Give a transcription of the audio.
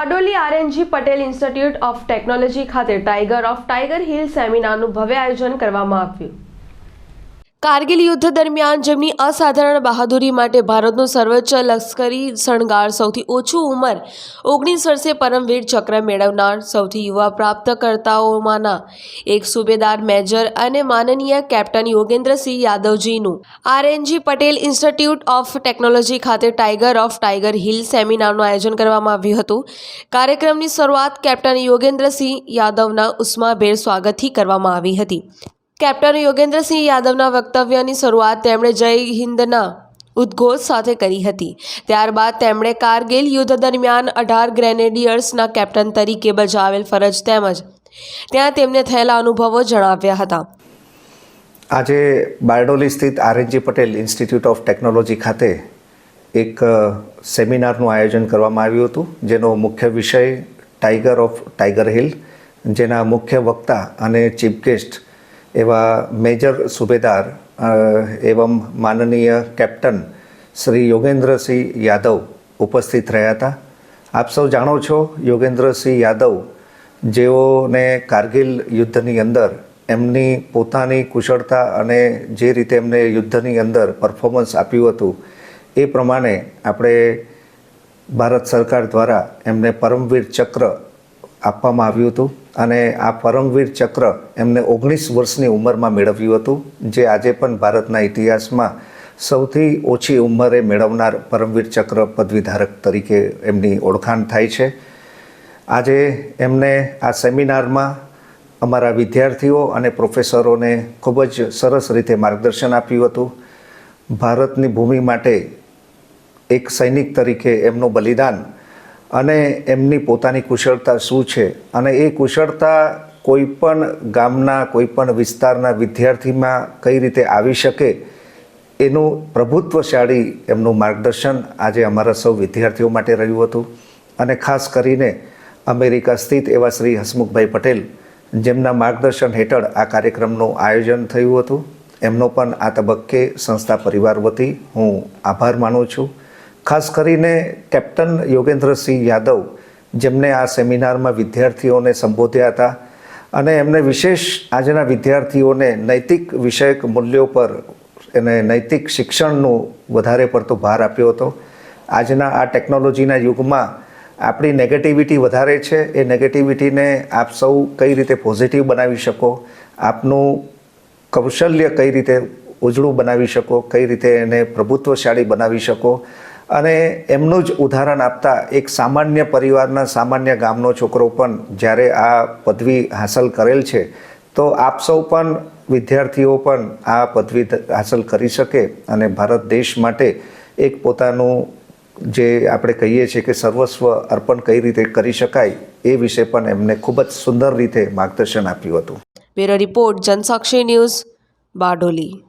Bardoli RNG Patel institute of technology ખાતે tiger of Tiger Hill સેમિનારનું ભવ્ય આયોજન કરવામાં આવ્યું. કારગિલ યુદ્ધ દરમિયાન જેમની અસાધારણ બહાદુરી માટે ભારતનો સર્વોચ્ચ લશ્કરી શણગાર સૌથી ઓછું ઉંમર ઓગણીસ વર્ષે પરમવીર ચક્ર મેળવનાર સૌથી યુવા પ્રાપ્તકર્તાઓમાંના એક સુબેદાર મેજર અને માનનીય captain Yogendrasinh યાદવજીનું. RNG Patel institute of technology ખાતે ટાઈગર ઓફ ટાઈગર હિલ સેમિનારનું આયોજન કરવામાં આવ્યું હતું. કાર્યક્રમની શરૂઆત કેપ્ટન યોગેન્દ્રસિંહ યાદવના ઉષ્માભેર સ્વાગતથી કરવામાં આવી હતી. કેપ્ટન યોગેન્દ્રસિંહ યાદવના વક્તવ્યની શરૂઆત તેમણે જય હિન્દના ઉદ્ઘોષ સાથે કરી હતી. ત્યારબાદ તેમણે કારગિલ યુદ્ધ દરમિયાન અઢાર ગ્રેનેડિયર્સના કેપ્ટન તરીકે બજાવેલ ફરજ તેમજ ત્યાં તેમને થયેલા અનુભવો જણાવ્યા હતા. આજે બારડોલી સ્થિત RNG Patel institute of technology ખાતે એક સેમિનારનું આયોજન કરવામાં આવ્યું હતું, જેનો મુખ્ય વિષય ટાઈગર ઓફ ટાઈગર હિલ, જેના મુખ્ય વક્તા અને ચીફ ગેસ્ટ એવા મેજર સુબેદાર એવમ માનનીય કેપ્ટન શ્રી યોગેન્દ્રસિંહ યાદવ ઉપસ્થિત રહ્યા હતા. આપ સૌ જાણો છો યોગેન્દ્રસિંહ યાદવ જેઓને કારગિલ યુદ્ધની અંદર એમની પોતાની કુશળતા અને જે રીતે એમને યુદ્ધની અંદર પરફોર્મન્સ આપ્યું હતું, એ પ્રમાણે આપણે ભારત સરકાર દ્વારા એમને પરમવીર ચક્ર આપવામાં આવ્યું હતું અને આ પરમવીર ચક્ર એમને ઓગણીસ વર્ષની ઉંમરમાં મેળવ્યું હતું, જે આજે પણ ભારતના ઇતિહાસમાં સૌથી ઓછી ઉંમરે મેળવનાર પરમવીર ચક્ર પદવીધારક તરીકે એમની ઓળખાણ થાય છે. આજે એમને આ સેમિનારમાં અમારા વિદ્યાર્થીઓ અને પ્રોફેસરોને ખૂબ જ સરસ રીતે માર્ગદર્શન આપ્યું હતું. ભારતની ભૂમિ માટે એક સૈનિક તરીકે એમનું બલિદાન અને એમની પોતાની કુશળતા શું છે? અને એ કુશળતા કોઈ પણ ગામના, કોઈ પણ વિસ્તારના વિદ્યાર્થીમાં કઈ રીતે આવી શકે, એનું પ્રભુત્વશાળી એમનું માર્ગદર્શન આજે અમારા સૌ વિદ્યાર્થીઓ માટે રહ્યું હતું. અને ખાસ કરીને અમેરિકા સ્થિત એવા શ્રી હસમુખભાઈ પટેલ, જેમના માર્ગદર્શન હેઠળ આ કાર્યક્રમનું આયોજન થયું હતું. એમનો પણ આ તબક્કે સંસ્થા પરિવાર વતી હું આભાર માનું છું. ખાસ કરીને કેપ્ટન યોગેન્દ્રસિંહ યાદવ, જેમને આ સેમિનારમાં વિદ્યાર્થીઓને સંબોધ્યા હતા અને એમને વિશેષ આજના વિદ્યાર્થીઓને નૈતિક વિષયક મૂલ્યો પર એને નૈતિક શિક્ષણનું વધારે પડતો ભાર આપ્યો હતો. આજના આ ટેકનોલોજીના યુગમાં આપણી નેગેટિવિટી વધારે છે. એ નેગેટિવિટીને આપ સૌ કઈ રીતે પોઝિટિવ બનાવી શકો? આપનું કૌશલ્ય કઈ રીતે ઉજળું બનાવી શકો? કઈ રીતે એને પ્રભુત્વશાળી બનાવી શકો? અને એમનું જ ઉદાહરણ આપતા એક સામાન્ય પરિવારના સામાન્ય ગામનો છોકરો પણ જ્યારે આ પદવી હાંસલ કરેલ છે, તો આપ સૌ પણ વિદ્યાર્થીઓ પણ આ પદવી હાંસલ કરી શકે અને ભારત દેશ માટે એક પોતાનું જે આપણે કહીએ છીએ કે સર્વસ્વ અર્પણ કઈ રીતે કરી શકાય એ વિશે પણ એમને ખૂબ જ સુંદર રીતે માર્ગદર્શન આપ્યું હતું. Bureau report Janasakshi news Bardoli.